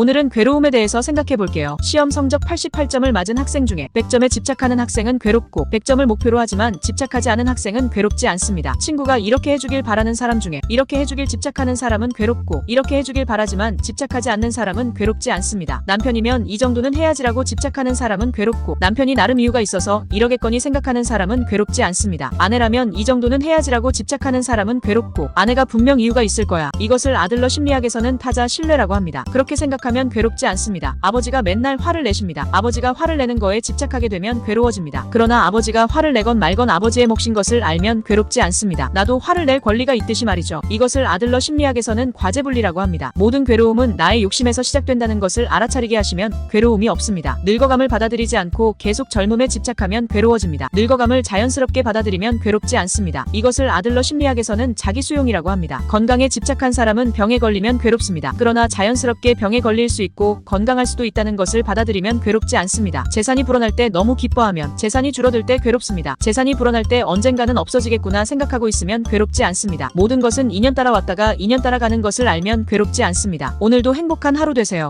오늘은 괴로움에 대해서 생각해 볼게요. 시험 성적 88점을 맞은 학생 중에 100점에 집착하는 학생은 괴롭고 100점을 목표로 하지만 집착하지 않은 학생은 괴롭지 않습니다. 친구가 이렇게 해주길 바라는 사람 중에 이렇게 해주길 집착하는 사람은 괴롭고 이렇게 해주길 바라지만 집착하지 않는 사람은 괴롭지 않습니다. 남편이면 이 정도는 해야지라고 집착하는 사람은 괴롭고 남편이 나름 이유가 있어서 이러겠거니 생각하는 사람은 괴롭지 않습니다. 아내라면 이 정도는 해야지라고 집착하는 사람은 괴롭고 아내가 분명 이유가 있을 거야. 이것을 아들러 심리학에서는 타자 신뢰라고 합니다. 그렇게 생각하 면 괴롭지 않습니다. 아버지가 맨날 화를 내십니다. 아버지가 화를 내는 거에 집착하게 되면 괴로워집니다. 그러나 아버지가 화를 내건 말건 아버지의 몫인 것을 알면 괴롭지 않습니다. 나도 화를 낼 권리가 있듯이 말이죠. 이것을 아들러 심리학에서는 과제분리라고 합니다. 모든 괴로움은 나의 욕심에서 시작된다는 것을 알아차리게 하시면 괴로움이 없습니다. 늙어감을 받아들이지 않고 계속 젊음에 집착하면 괴로워집니다. 늙어감을 자연스럽게 받아들이면 괴롭지 않습니다. 이것을 아들러 심리학에서는 자기 수용이라고 합니다. 건강에 집착한 사람은 병에 걸리면 괴롭습니다. 그러나 자연스럽게 병에 걸릴 수 있고 건강할 수도 있다는 것을 받아들이면 괴롭지 않습니다. 재산이 불어날 때 너무 기뻐하면 재산이 줄어들 때 괴롭습니다. 재산이 불어날 때 언젠가는 없어지겠구나 생각하고 있으면 괴롭지 않습니다. 모든 것은 인연 따라 왔다가 인연 따라 가는 것을 알면 괴롭지 않습니다. 오늘도 행복한 하루 되세요.